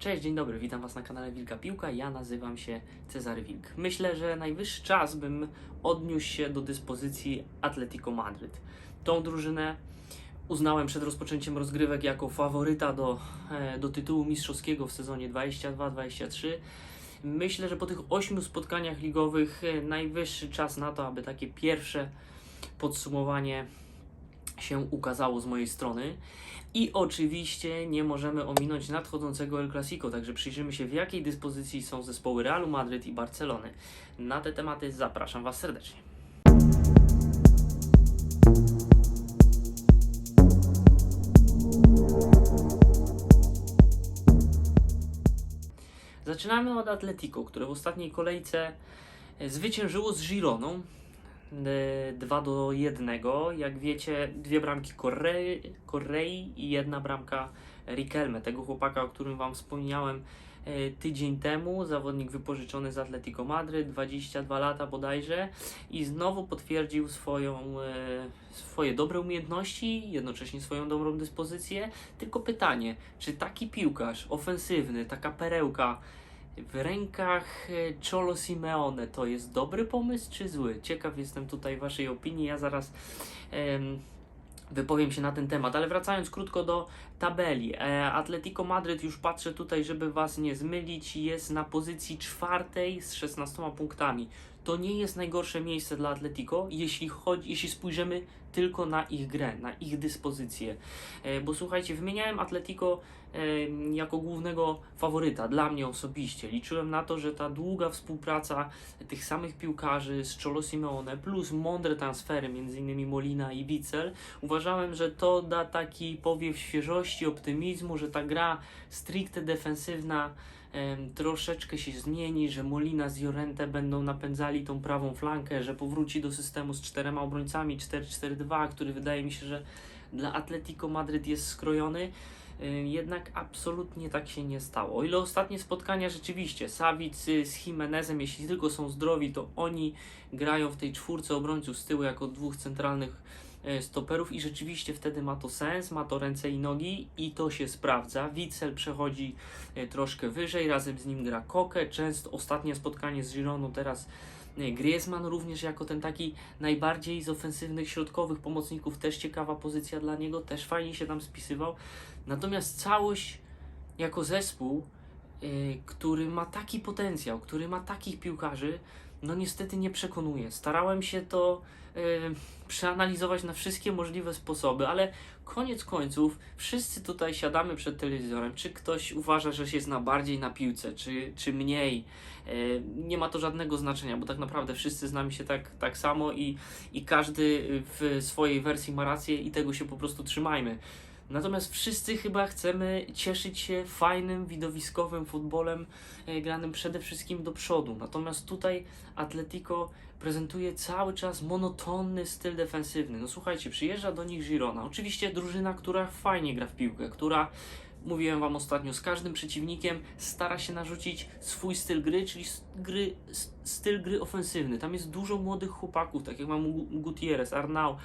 Cześć, dzień dobry, witam Was na kanale Wilka Piłka. Ja nazywam się Cezary Wilk. Myślę, że najwyższy czas, bym odniósł się do dyspozycji Atletico Madryt. Tą drużynę uznałem przed rozpoczęciem rozgrywek jako faworyta do, e, do tytułu mistrzowskiego w sezonie 22-23. Myślę, że po tych ośmiu spotkaniach ligowych e, najwyższy czas na to, aby takie pierwsze podsumowanie się ukazało z mojej strony. I oczywiście nie możemy ominąć nadchodzącego El Clasico, także przyjrzymy się w jakiej dyspozycji są zespoły Realu Madryt i Barcelony. Na te tematy zapraszam Was serdecznie. Zaczynamy od Atletico, które w ostatniej kolejce e, zwyciężyło z Gironą 2 do 1. Jak wiecie, dwie bramki Correi, Correi i jedna bramka Riquelme, tego chłopaka, o którym Wam wspomniałem e, tydzień temu. Zawodnik wypożyczony z Atletico Madryt, 22 lata bodajże i znowu potwierdził swoją, e, swoje dobre umiejętności, jednocześnie swoją dobrą dyspozycję. Tylko pytanie, czy taki piłkarz ofensywny, taka perełka w rękach e, Cholo Simeone to jest dobry pomysł czy zły? Ciekaw jestem tutaj Waszej opinii. Ja zaraz em, wypowiem się na ten temat, ale wracając krótko do tabeli. E, Atletico Madryt, już patrzę tutaj, żeby Was nie zmylić, jest na pozycji czwartej z 16 punktami. To nie jest najgorsze miejsce dla Atletico, jeśli, chodzi, jeśli spojrzymy tylko na ich grę, na ich dyspozycję. E, bo słuchajcie, wymieniałem Atletico e, jako głównego faworyta dla mnie osobiście. Liczyłem na to, że ta długa współpraca tych samych piłkarzy z Cholo Simeone plus mądre transfery, m.in. Molina i Witzel, uważałem, że to da taki powiew świeżości, optymizmu, że ta gra stricte defensywna troszeczkę się zmieni, że Molina z Jorente będą napędzali tą prawą flankę, że powróci do systemu z czterema obrońcami 4-4-2, który wydaje mi się, że dla Atletico Madryt jest skrojony. Jednak absolutnie tak się nie stało. O ile ostatnie spotkania rzeczywiście Savic z Jimenezem, jeśli tylko są zdrowi, to oni grają w tej czwórce obrońców z tyłu jako dwóch centralnych stoperów i rzeczywiście wtedy ma to sens, ma to ręce i nogi i to się sprawdza. Witzel przechodzi e, troszkę wyżej, razem z nim gra Koke, często ostatnie spotkanie z Gironą, teraz e, Griezmann również jako ten taki najbardziej z ofensywnych środkowych pomocników, też ciekawa pozycja dla niego, też fajnie się tam spisywał. Natomiast całość jako zespół, który ma taki potencjał, który ma takich piłkarzy, no niestety nie przekonuje. Starałem się to y, przeanalizować na wszystkie możliwe sposoby, ale koniec końców wszyscy tutaj siadamy przed telewizorem. Czy ktoś uważa, że się zna bardziej na piłce, czy, czy mniej? Y, nie ma to żadnego znaczenia, bo tak naprawdę wszyscy znamy się tak, tak samo i, i każdy w swojej wersji ma rację i tego się po prostu trzymajmy. Natomiast wszyscy chyba chcemy cieszyć się fajnym, widowiskowym futbolem e, granym przede wszystkim do przodu. Natomiast tutaj Atletico prezentuje cały czas monotonny styl defensywny. No słuchajcie, przyjeżdża do nich Girona. Oczywiście drużyna, która fajnie gra w piłkę, która mówiłem Wam ostatnio, z każdym przeciwnikiem stara się narzucić swój styl gry, czyli gry, styl gry ofensywny. Tam jest dużo młodych chłopaków, tak jak mam Gu- Gutierrez, Arnau,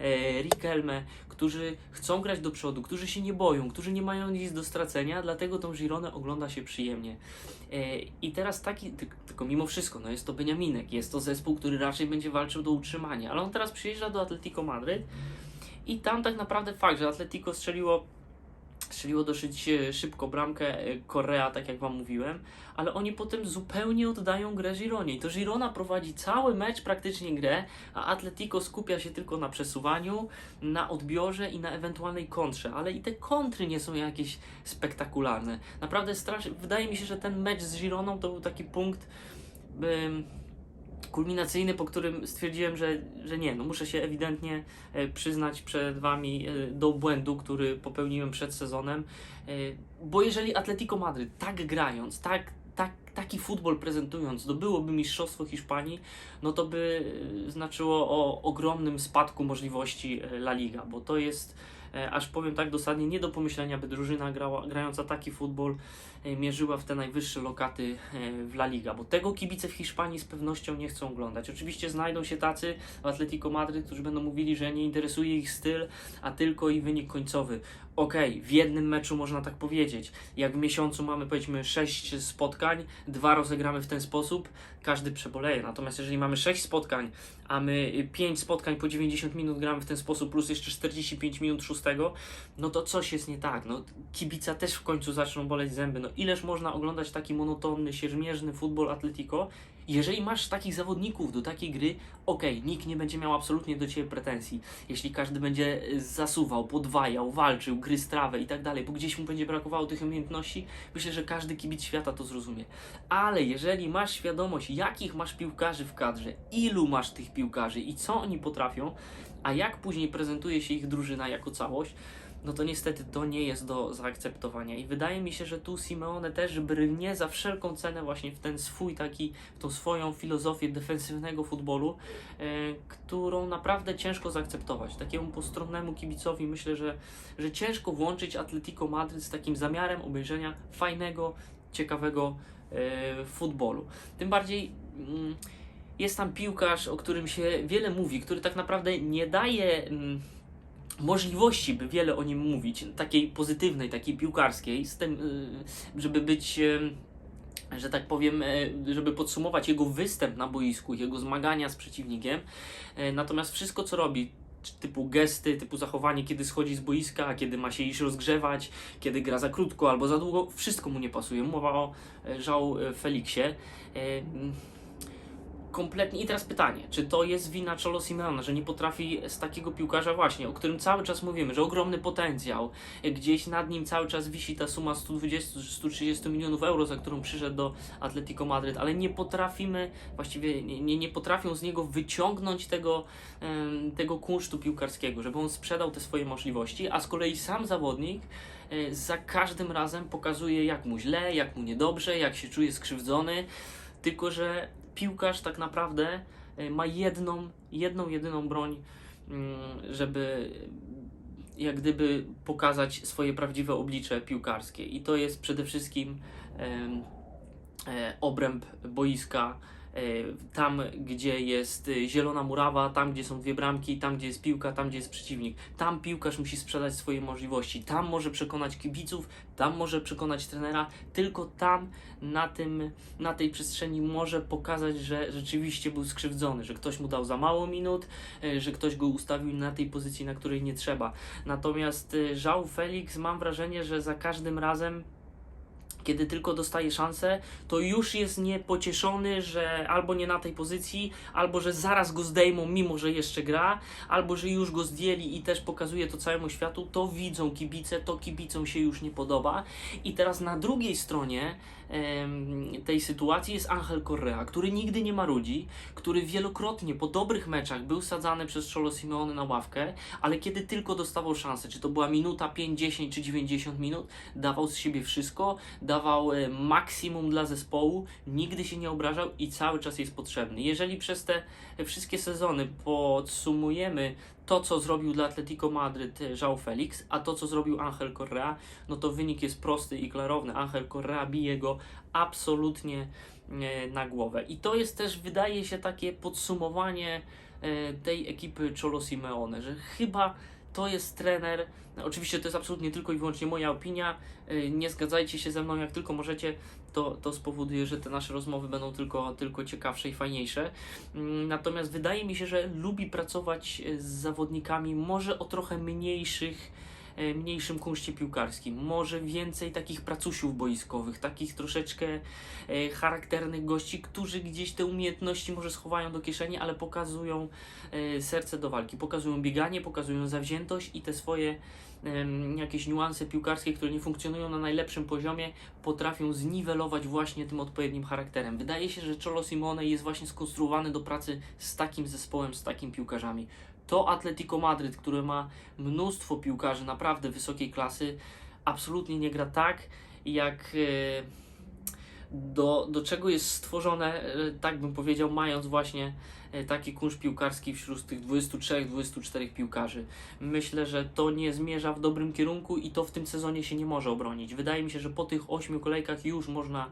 e, Riquelme, którzy chcą grać do przodu, którzy się nie boją, którzy nie mają nic do stracenia, dlatego tą Gironę ogląda się przyjemnie. E, I teraz taki, ty, tylko mimo wszystko, no jest to Beniaminek, jest to zespół, który raczej będzie walczył do utrzymania, ale on teraz przyjeżdża do Atletico Madryt i tam tak naprawdę fakt, że Atletico strzeliło strzeliło dosyć e, szybko bramkę e, Korea, tak jak Wam mówiłem, ale oni potem zupełnie oddają grę Gironie. I to Girona prowadzi cały mecz, praktycznie grę, a Atletico skupia się tylko na przesuwaniu, na odbiorze i na ewentualnej kontrze, ale i te kontry nie są jakieś spektakularne. Naprawdę strasz... wydaje mi się, że ten mecz z Gironą to był taki punkt kulminacyjny, po którym stwierdziłem, że, że nie, no muszę się ewidentnie e, przyznać przed Wami e, do błędu, który popełniłem przed sezonem, e, bo jeżeli Atletico Madryt tak grając, tak, tak, taki futbol prezentując, zdobyłoby Mistrzostwo Hiszpanii, no to by znaczyło o ogromnym spadku możliwości La Liga, bo to jest, aż powiem tak dosadnie, nie do pomyślenia, by drużyna grała, grająca taki futbol mierzyła w te najwyższe lokaty e, w La Liga, bo tego kibice w Hiszpanii z pewnością nie chcą oglądać. Oczywiście znajdą się tacy w Atletico Madryt, którzy będą mówili, że nie interesuje ich styl, a tylko i wynik końcowy. Okej, w jednym meczu można tak powiedzieć. Jak w miesiącu mamy powiedzmy 6 spotkań, dwa rozegramy w ten sposób, każdy przeboleje. Natomiast jeżeli mamy 6 spotkań, a my 5 spotkań po 90 minut gramy w ten sposób, plus jeszcze 45 minut szóstego, no to coś jest nie tak. No, kibica też w końcu zaczną boleć zęby. No ileż można oglądać taki monotonny, siermierzny futbol Atletico, jeżeli masz takich zawodników do takiej gry, okej, nikt nie będzie miał absolutnie do Ciebie pretensji. Jeśli każdy będzie y, zasuwał, podwajał, walczył, gryzł trawę i tak dalej, bo gdzieś mu będzie brakowało tych umiejętności, myślę, że każdy kibic świata to zrozumie. Ale jeżeli masz świadomość, jakich masz piłkarzy w kadrze, ilu masz tych piłkarzy i co oni potrafią, a jak później prezentuje się ich drużyna jako całość, no to niestety to nie jest do zaakceptowania. I wydaje mi się, że tu Simeone też brnie za wszelką cenę właśnie w ten swój taki, w tą swoją filozofię defensywnego futbolu, e, którą naprawdę ciężko zaakceptować. Takiemu postronnemu kibicowi myślę, że, że ciężko włączyć Atletico Madryt z takim zamiarem obejrzenia fajnego, ciekawego e, futbolu. Tym bardziej. Mm, jest tam piłkarz, o którym się wiele mówi, który tak naprawdę nie daje mm, możliwości, by wiele o nim mówić, takiej pozytywnej, takiej piłkarskiej, z tym, y, żeby być, y, że tak powiem, y, żeby podsumować jego występ na boisku, jego zmagania z przeciwnikiem. Natomiast wszystko, co robi, typu gesty, typu zachowanie, kiedy schodzi z boiska, kiedy ma się iść rozgrzewać, kiedy gra za krótko albo za długo, wszystko mu nie pasuje. Mowa o Żał Feliksie. Kompletnie. I teraz pytanie, czy to jest wina Cholo Simeona, że nie potrafi z takiego piłkarza właśnie, o którym cały czas mówimy, że ogromny potencjał, e, gdzieś nad nim cały czas wisi ta suma 120-130 milionów euro, za którą przyszedł do Atletico Madryt, ale nie potrafimy, właściwie nie, nie, potrafią z niego wyciągnąć tego, em, tego kunsztu piłkarskiego, żeby on sprzedał te swoje możliwości, a z kolei sam zawodnik e, za każdym razem pokazuje jak mu źle, jak mu niedobrze, jak się czuje skrzywdzony, tylko że piłkarz tak naprawdę e, ma jedną, jedną, jedyną broń, mm, żeby jak gdyby pokazać swoje prawdziwe oblicze piłkarskie. I to jest przede wszystkim e, obręb boiska. E, Tam, gdzie jest e, zielona murawa, tam, gdzie są dwie bramki, tam, gdzie jest piłka, tam, gdzie jest przeciwnik. Tam piłkarz musi sprzedać swoje możliwości. Tam może przekonać kibiców, tam może przekonać trenera. Tylko tam, na, tym, na tej przestrzeni, może pokazać, że rzeczywiście był skrzywdzony, że ktoś mu dał za mało minut, e, że ktoś go ustawił na tej pozycji, na której nie trzeba. Natomiast e, Żał Felix, mam wrażenie, że za każdym razem kiedy tylko dostaje szansę, to już jest niepocieszony, że albo nie na tej pozycji, albo że zaraz go zdejmą, mimo że jeszcze gra, albo że już go zdjęli i też pokazuje to całemu światu, to widzą kibice, to kibicom się już nie podoba. I teraz na drugiej stronie tej sytuacji jest Angel Correa, który nigdy nie marudzi, który wielokrotnie po dobrych meczach był sadzany przez Cholo Simeone na ławkę, ale kiedy tylko dostawał szansę, czy to była minuta, 5, 10 czy 90 minut, dawał z siebie wszystko, dawał e, maksimum dla zespołu, nigdy się nie obrażał i cały czas jest potrzebny. Jeżeli przez te wszystkie sezony podsumujemy to, co zrobił dla Atletico Madryt e, João Felix, a to, co zrobił Angel Correa, no to wynik jest prosty i klarowny. Angel Correa bije go absolutnie e, na głowę. I to jest też, wydaje się, takie podsumowanie tej ekipy Cholo Simeone, że chyba to jest trener. Oczywiście to jest absolutnie tylko i wyłącznie moja opinia. E, Nie zgadzajcie się ze mną, jak tylko możecie. To, to spowoduje, że te nasze rozmowy będą tylko, tylko ciekawsze i fajniejsze. Mm, Natomiast wydaje mi się, że lubi pracować e, z zawodnikami może o trochę mniejszych mniejszym kunszcie piłkarskim. Może więcej takich pracusiów boiskowych, takich troszeczkę e, charakternych gości, którzy gdzieś te umiejętności może schowają do kieszeni, ale pokazują e, serce do walki, pokazują bieganie, pokazują zawziętość i te swoje jakieś niuanse piłkarskie, które nie funkcjonują na najlepszym poziomie, potrafią zniwelować właśnie tym odpowiednim charakterem. Wydaje się, że Cholo Simone jest właśnie skonstruowany do pracy z takim zespołem, z takimi piłkarzami. To Atletico Madryt, które ma mnóstwo piłkarzy naprawdę wysokiej klasy, absolutnie nie gra tak, jak e, do, do czego jest stworzone, e, tak bym powiedział, mając właśnie e, taki kunsz piłkarski wśród tych 23-24 piłkarzy. Myślę, że to nie zmierza w dobrym kierunku i to w tym sezonie się nie może obronić. Wydaje mi się, że po tych ośmiu kolejkach już można,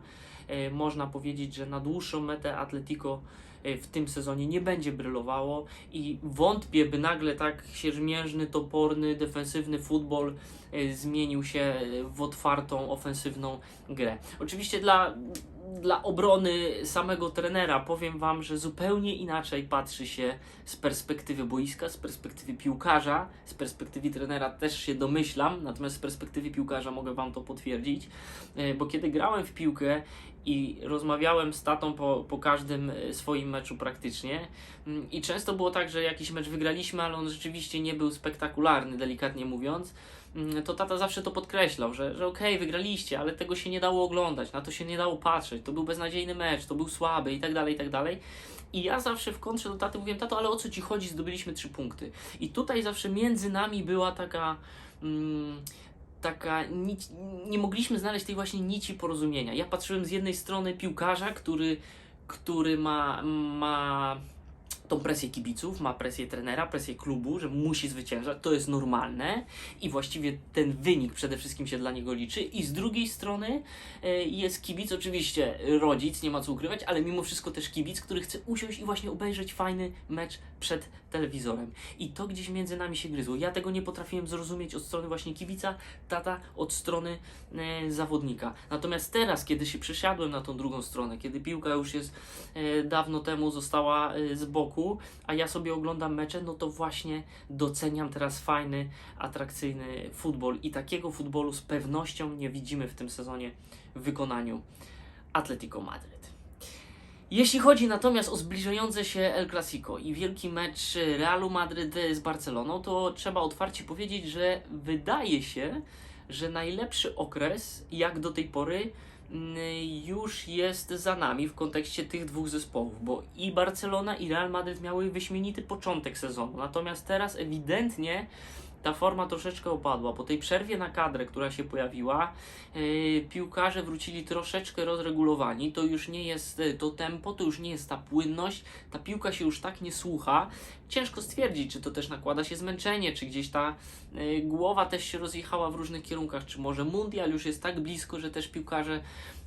można powiedzieć, że na dłuższą metę Atletico w tym sezonie nie będzie brylowało i wątpię, by nagle tak siermiężny, toporny, defensywny futbol e, zmienił się e, w otwartą, ofensywną grę. Oczywiście dla, dla obrony samego trenera. Powiem Wam, że zupełnie inaczej patrzy się z perspektywy boiska, z perspektywy piłkarza, z perspektywy trenera też się domyślam, natomiast z perspektywy piłkarza mogę Wam to potwierdzić, e, bo kiedy grałem w piłkę i rozmawiałem z tatą po, po każdym e, swoim meczu praktycznie mm, i często było tak, że jakiś mecz wygraliśmy, ale on rzeczywiście nie był spektakularny, delikatnie mówiąc, to tata zawsze to podkreślał, że, że okej, wygraliście, ale tego się nie dało oglądać, na to się nie dało patrzeć, to był beznadziejny mecz, to był słaby i tak dalej, i tak dalej. I ja zawsze w kontrze do taty mówiłem, tato, ale o co ci chodzi, zdobyliśmy trzy punkty. I tutaj zawsze między nami była taka... Mm, taka nić, nie mogliśmy znaleźć tej właśnie nici porozumienia. Ja patrzyłem z jednej strony piłkarza, który, który ma, ma tą presję kibiców, ma presję trenera, presję klubu, że musi zwyciężać, to jest normalne i właściwie ten wynik przede wszystkim się dla niego liczy. I z drugiej strony e, jest kibic, oczywiście rodzic, nie ma co ukrywać, ale mimo wszystko też kibic, który chce usiąść i właśnie obejrzeć fajny mecz przed telewizorem. I to gdzieś między nami się gryzło. Ja tego nie potrafiłem zrozumieć od strony właśnie kibica, tata od strony e, zawodnika. Natomiast teraz, kiedy się przesiadłem na tą drugą stronę, kiedy piłka już jest e, dawno temu została z boku, a ja sobie oglądam mecze, no to właśnie doceniam teraz fajny, atrakcyjny futbol i takiego futbolu z pewnością nie widzimy w tym sezonie w wykonaniu Atletico Madryt. Jeśli chodzi natomiast o zbliżające się El Clasico i wielki mecz Realu Madryt z Barceloną, to trzeba otwarcie powiedzieć, że wydaje się, że najlepszy okres, jak do tej pory, już jest za nami w kontekście tych dwóch zespołów, bo i Barcelona i Real Madryt miały wyśmienity początek sezonu, natomiast teraz ewidentnie ta forma troszeczkę opadła. Po tej przerwie na kadrę, która się pojawiła, yy, piłkarze wrócili troszeczkę rozregulowani. To już nie jest yy, to tempo, to już nie jest ta płynność, ta piłka się już tak nie słucha. Ciężko stwierdzić, czy to też nakłada się zmęczenie, czy gdzieś ta yy, głowa też się rozjechała w różnych kierunkach, czy może mundial już jest tak blisko, że też piłkarze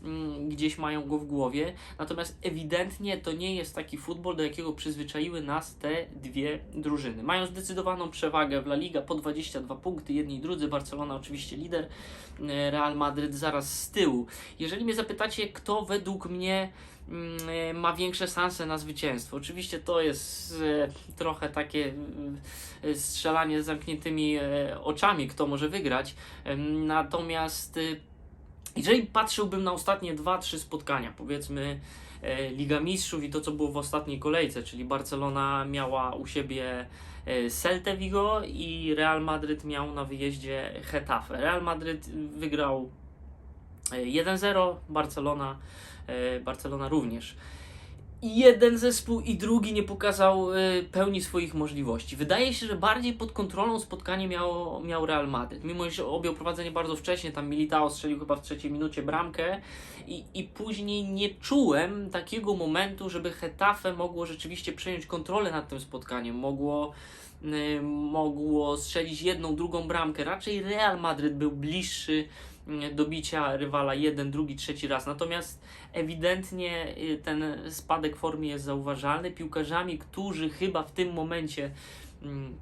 mm, gdzieś mają go w głowie. Natomiast ewidentnie to nie jest taki futbol, do jakiego przyzwyczaiły nas te dwie drużyny. Mają zdecydowaną przewagę w La Liga po 22 punkty, jedni i drudzy. Barcelona oczywiście lider, e, Real Madryt zaraz z tyłu. Jeżeli mnie zapytacie, kto według mnie ma większe szanse na zwycięstwo. Oczywiście to jest e, trochę takie e, strzelanie z zamkniętymi e, oczami, kto może wygrać. Natomiast jeżeli patrzyłbym na ostatnie 2-3 spotkania, powiedzmy Liga Mistrzów i to, co było w ostatniej kolejce, czyli Barcelona miała u siebie Celta Vigo i Real Madryt miał na wyjeździe Getafe. Real Madryt wygrał e, 1-0, Barcelona, Barcelona również. I jeden zespół i drugi nie pokazał e, pełni swoich możliwości. Wydaje się, że bardziej pod kontrolą spotkanie miał, miał Real Madryt. Mimo, że objął prowadzenie bardzo wcześnie, tam Militao strzelił chyba w trzeciej minucie bramkę i, i później nie czułem takiego momentu, żeby Getafe mogło rzeczywiście przejąć kontrolę nad tym spotkaniem. Mogło, y, mogło strzelić jedną, drugą bramkę. Raczej Real Madryt był bliższy do bicia rywala jeden, drugi, trzeci raz. Natomiast ewidentnie y, ten spadek formy jest zauważalny. Piłkarzami, którzy chyba w tym momencie mm,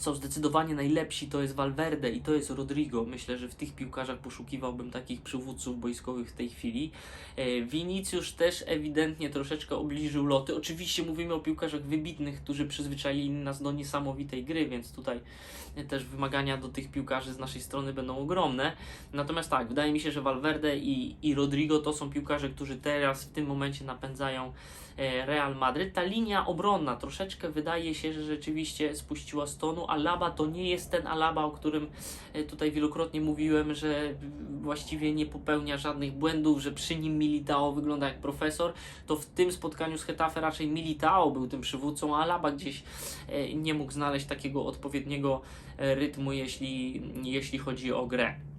są zdecydowanie najlepsi, to jest Valverde i to jest Rodrigo. Myślę, że w tych piłkarzach poszukiwałbym takich przywódców boiskowych w tej chwili. E, Vinicius też ewidentnie troszeczkę obliżył loty. Oczywiście mówimy o piłkarzach wybitnych, którzy przyzwyczaili nas do niesamowitej gry, więc tutaj też wymagania do tych piłkarzy z naszej strony będą ogromne. Natomiast tak, wydaje mi się, że Valverde i, i Rodrigo to są piłkarze, którzy teraz w tym momencie napędzają Real Madryt. Ta linia obronna troszeczkę wydaje się, że rzeczywiście spuściła z tonu. Alaba to nie jest ten Alaba, o którym e, tutaj wielokrotnie mówiłem, że właściwie nie popełnia żadnych błędów, że przy nim Militao wygląda jak profesor. To w tym spotkaniu z Hetafe raczej Militao był tym przywódcą, a Alaba gdzieś e, nie mógł znaleźć takiego odpowiedniego e, rytmu, jeśli, jeśli chodzi o grę.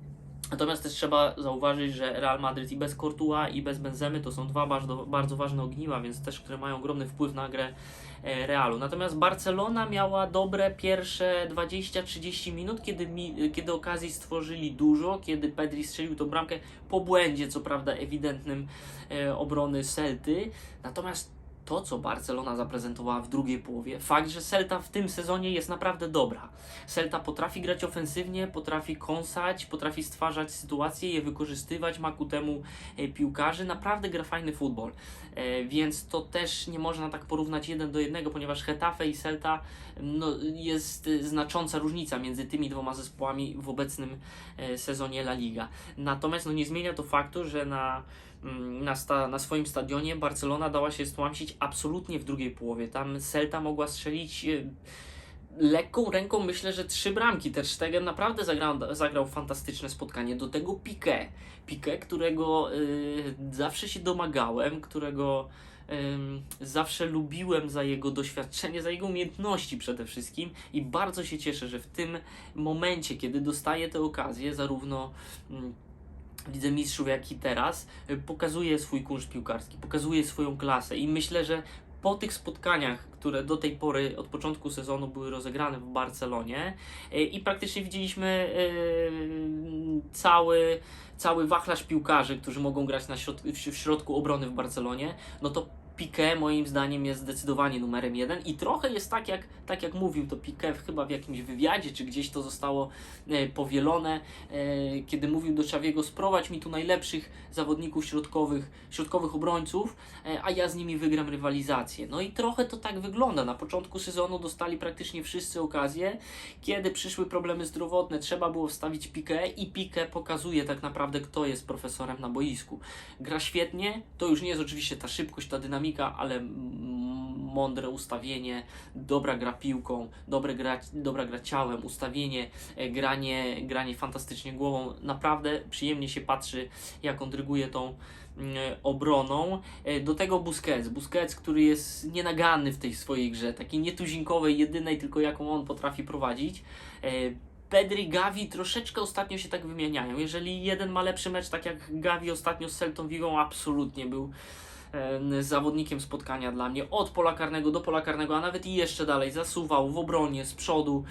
Natomiast też trzeba zauważyć, że Real Madryt i bez Courtois i bez Benzemy to są dwa bardzo, bardzo ważne ogniwa, więc też, które mają ogromny wpływ na grę e, Realu. Natomiast Barcelona miała dobre pierwsze 20-30 minut, kiedy, kiedy okazji stworzyli dużo, kiedy Pedri strzelił tą bramkę po błędzie, co prawda ewidentnym e, obrony Celty. Natomiast to, co Barcelona zaprezentowała w drugiej połowie, fakt, że Celta w tym sezonie jest naprawdę dobra. Celta potrafi grać ofensywnie, potrafi kąsać, potrafi stwarzać sytuacje, je wykorzystywać, ma ku temu e, piłkarzy, naprawdę gra fajny futbol. E, więc to też nie można tak porównać jeden do jednego, ponieważ Getafe i Celta no, jest e, znacząca różnica między tymi dwoma zespołami w obecnym e, sezonie La Liga. Natomiast no, nie zmienia to faktu, że na mm, na, sta, na swoim stadionie Barcelona dała się stłamsić absolutnie w drugiej połowie. Tam Celta mogła strzelić lekką ręką, myślę, że trzy bramki. Ter Stegen naprawdę zagrał, zagrał fantastyczne spotkanie. Do tego Piqué. Piqué, którego y, zawsze się domagałem, którego ym, zawsze lubiłem za jego doświadczenie, za jego umiejętności przede wszystkim i bardzo się cieszę, że w tym momencie, kiedy dostaje tę okazję, zarówno Lidze Mistrzów, jak i teraz, y, pokazuje swój kunszt piłkarski, pokazuje swoją klasę i myślę, że po tych spotkaniach, które do tej pory od początku sezonu były rozegrane w Barcelonie y, i praktycznie widzieliśmy y, cały, cały wachlarz piłkarzy, którzy mogą grać na środ w środku obrony w Barcelonie, no to Piqué moim zdaniem jest zdecydowanie numerem jeden i trochę jest tak jak, tak jak mówił to Piqué chyba w jakimś wywiadzie, czy gdzieś to zostało e, powielone, e, kiedy mówił do Czawiego sprowadź mi tu najlepszych zawodników środkowych, środkowych obrońców, e, a ja z nimi wygram rywalizację. No i trochę to tak wygląda. Na początku sezonu dostali praktycznie wszyscy okazję, kiedy przyszły problemy zdrowotne, trzeba było wstawić Piqué i Piqué pokazuje tak naprawdę kto jest profesorem na boisku. Gra świetnie, to już nie jest oczywiście ta szybkość, ta dynamika, ale mądre ustawienie, dobra gra piłką, dobre gra, dobra gra ciałem, ustawienie, e, granie, granie fantastycznie głową. Naprawdę przyjemnie się patrzy, jak on dryguje tą mm, obroną. E, Do tego Busquets. Busquets, który jest nienaganny w tej swojej grze, takiej nietuzinkowej, jedynej tylko jaką on potrafi prowadzić. E, Pedri, Gavi troszeczkę ostatnio się tak wymieniają. Jeżeli jeden ma lepszy mecz, tak jak Gavi ostatnio z Celtą Vigą, absolutnie był zawodnikiem spotkania dla mnie. Od pola karnego do pola karnego, a nawet i jeszcze dalej. Zasuwał w obronie, z przodu.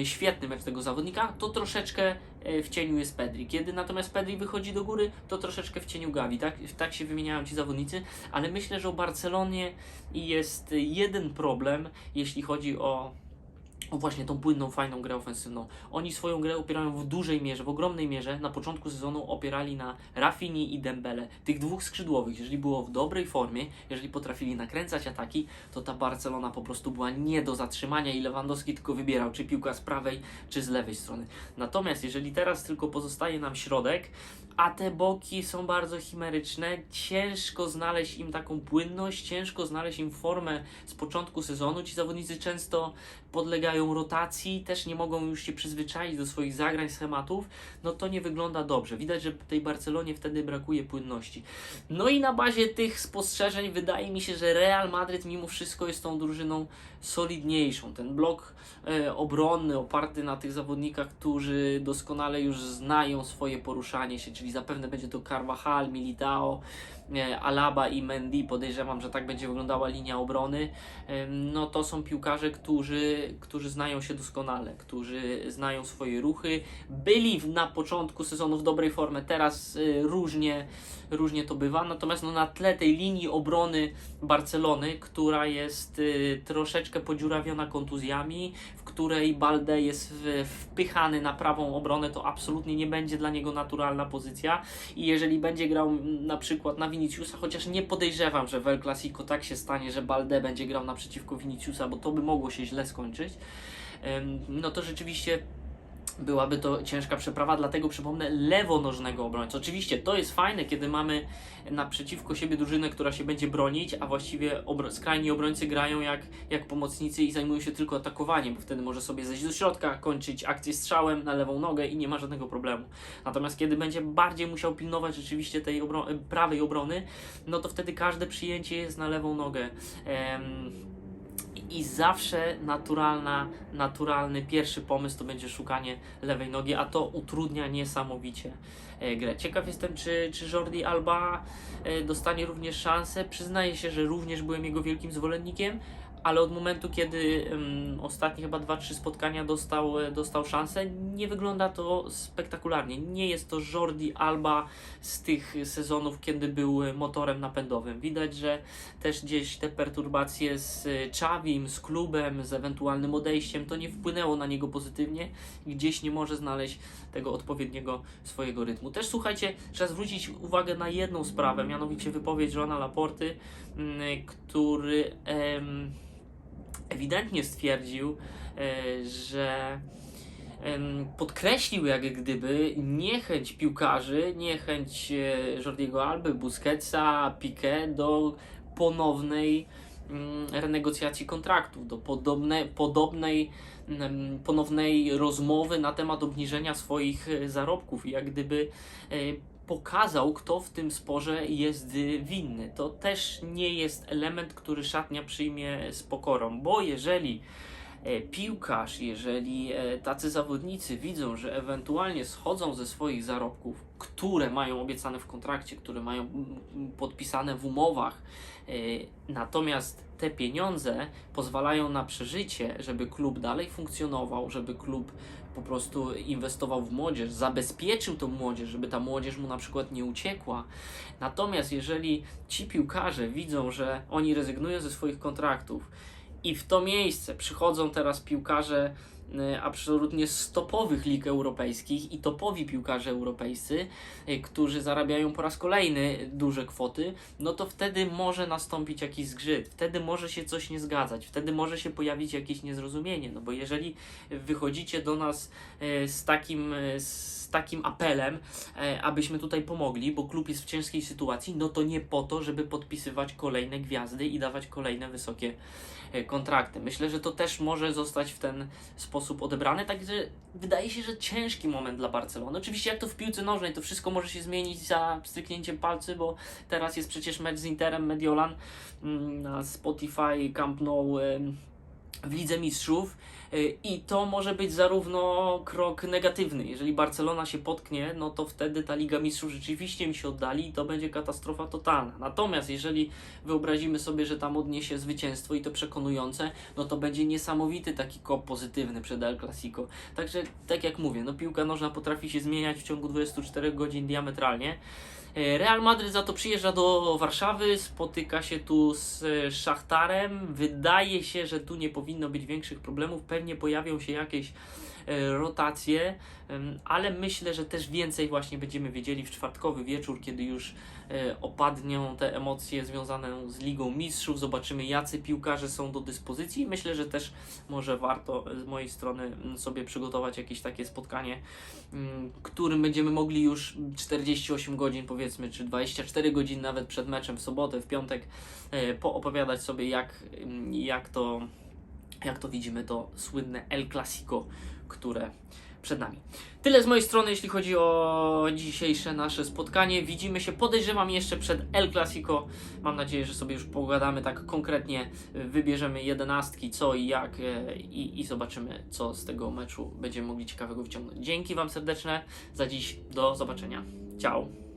E, Świetny mecz tego zawodnika. To troszeczkę e, w cieniu jest Pedri. Kiedy natomiast Pedri wychodzi do góry, to troszeczkę w cieniu Gavi. Tak, tak się wymieniają ci zawodnicy, ale myślę, że o Barcelonie jest jeden problem, jeśli chodzi o o właśnie tą płynną, fajną grę ofensywną. Oni swoją grę opierają w dużej mierze, w ogromnej mierze. Na początku sezonu opierali na Rafini i Dembele. Tych dwóch skrzydłowych, jeżeli było w dobrej formie, jeżeli potrafili nakręcać ataki, to ta Barcelona po prostu była nie do zatrzymania i Lewandowski tylko wybierał, czy piłka z prawej, czy z lewej strony. Natomiast jeżeli teraz tylko pozostaje nam środek, a te boki są bardzo chimeryczne, ciężko znaleźć im taką płynność, ciężko znaleźć im formę z początku sezonu. Ci zawodnicy często podlegają rotacji, też nie mogą już się przyzwyczaić do swoich zagrań, schematów, no to nie wygląda dobrze. Widać, że tej Barcelonie wtedy brakuje płynności. No i na bazie tych spostrzeżeń wydaje mi się, że Real Madryt mimo wszystko jest tą drużyną solidniejszą. Ten blok e, obronny oparty na tych zawodnikach, którzy doskonale już znają swoje poruszanie się, czyli zapewne będzie to Carvajal, Militao, Alaba i Mendy. Podejrzewam, że tak będzie wyglądała linia obrony. No to są piłkarze, którzy, którzy znają się doskonale, którzy znają swoje ruchy. Byli na początku sezonu w dobrej formie, teraz y, różnie, różnie to bywa. Natomiast no, na tle tej linii obrony Barcelony, która jest y, troszeczkę podziurawiona kontuzjami, w której Balde jest wpychany na prawą obronę, to absolutnie nie będzie dla niego naturalna pozycja. I jeżeli będzie grał na przykład na Viniciusa, chociaż nie podejrzewam, że w El Clasico tak się stanie, że Balde będzie grał naprzeciwko Viniciusa, bo to by mogło się źle skończyć, no to rzeczywiście byłaby to ciężka przeprawa, dlatego przypomnę lewonożnego obrońcę. Oczywiście to jest fajne, kiedy mamy naprzeciwko siebie drużynę, która się będzie bronić, a właściwie obro- skrajni obrońcy grają jak, jak pomocnicy i zajmują się tylko atakowaniem, bo wtedy może sobie zejść do środka, kończyć akcję strzałem na lewą nogę i nie ma żadnego problemu. Natomiast kiedy będzie bardziej musiał pilnować rzeczywiście tej obro- prawej obrony, no to wtedy każde przyjęcie jest na lewą nogę. Em, i zawsze naturalna, naturalny pierwszy pomysł to będzie szukanie lewej nogi, a to utrudnia niesamowicie e, grę. Ciekaw jestem, czy, czy Jordi Alba e, dostanie również szansę. Przyznaję się, że również byłem jego wielkim zwolennikiem, ale od momentu, kiedy um, ostatnie chyba 2-3 spotkania dostał, e, dostał szansę, nie wygląda to spektakularnie. Nie jest to Jordi Alba z tych sezonów, kiedy był e, motorem napędowym. Widać, że też gdzieś te perturbacje z e, Czawim, z klubem, z ewentualnym odejściem, to nie wpłynęło na niego pozytywnie. Gdzieś nie może znaleźć tego odpowiedniego swojego rytmu. Też słuchajcie, trzeba zwrócić uwagę na jedną sprawę, mianowicie wypowiedź Johna Laporty, mm, który em, ewidentnie stwierdził, e, że podkreślił jak gdyby niechęć piłkarzy, niechęć e, Jordiego Alby, Busquetsa, Piqué do ponownej mm, renegocjacji kontraktów, do podobne, podobnej ponownej rozmowy na temat obniżenia swoich e, zarobków. Jak gdyby pokazał, kto w tym sporze jest winny. To też nie jest element, który szatnia przyjmie z pokorą, bo jeżeli e, piłkarz, jeżeli e, tacy zawodnicy widzą, że ewentualnie schodzą ze swoich zarobków, które mają obiecane w kontrakcie, które mają podpisane w umowach, e, natomiast te pieniądze pozwalają na przeżycie, żeby klub dalej funkcjonował, żeby klub po prostu inwestował w młodzież, zabezpieczył tą młodzież, żeby ta młodzież mu na przykład nie uciekła. Natomiast jeżeli ci piłkarze widzą, że oni rezygnują ze swoich kontraktów i w to miejsce przychodzą teraz piłkarze y, absolutnie z topowych lig europejskich i topowi piłkarze europejscy, y, którzy zarabiają po raz kolejny duże kwoty, no to wtedy może nastąpić jakiś zgrzyt, wtedy może się coś nie zgadzać, wtedy może się pojawić jakieś niezrozumienie, no bo jeżeli wychodzicie do nas y, z takim, z takim apelem, abyśmy tutaj pomogli, bo klub jest w ciężkiej sytuacji, no to nie po to, żeby podpisywać kolejne gwiazdy i dawać kolejne wysokie kontrakty. Myślę, że to też może zostać w ten sposób odebrane, także wydaje się, że ciężki moment dla Barcelony. Oczywiście jak to w piłce nożnej, to wszystko może się zmienić za stryknięciem palcy, bo teraz jest przecież mecz z Interem Mediolan mm, na Spotify, Camp Nou w Lidze Mistrzów y, i to może być zarówno krok negatywny. Jeżeli Barcelona się potknie, no to wtedy ta Liga Mistrzów rzeczywiście mi się oddali i to będzie katastrofa totalna. Natomiast jeżeli wyobrazimy sobie, że tam odniesie zwycięstwo i to przekonujące, no to będzie niesamowity taki kop pozytywny przed El Clasico. Także tak jak mówię, no piłka nożna potrafi się zmieniać w ciągu 24 godzin diametralnie. E, Real Madryt za to przyjeżdża do Warszawy, spotyka się tu z e, Szachtarem. Wydaje się, że tu nie powinno być większych problemów. Pewnie pojawią się jakieś e, rotacje, ale myślę, że też więcej właśnie będziemy wiedzieli w czwartkowy wieczór, kiedy już opadną te emocje związane z Ligą Mistrzów. Zobaczymy, jacy piłkarze są do dyspozycji. Myślę, że też może warto z mojej strony sobie przygotować jakieś takie spotkanie, którym będziemy mogli już 48 godzin, powiedzmy, czy 24 godzin nawet przed meczem w sobotę, w piątek, e, poopowiadać sobie, jak, jak to jak to widzimy, to słynne El Clasico, które przed nami. Tyle z mojej strony, jeśli chodzi o dzisiejsze nasze spotkanie. Widzimy się, podejrzewam, jeszcze przed El Clasico. Mam nadzieję, że sobie już pogadamy tak konkretnie, wybierzemy jedenastki, co i jak e, i, i zobaczymy, co z tego meczu będziemy mogli ciekawego wyciągnąć. Dzięki Wam serdeczne za dziś, do zobaczenia. Ciao.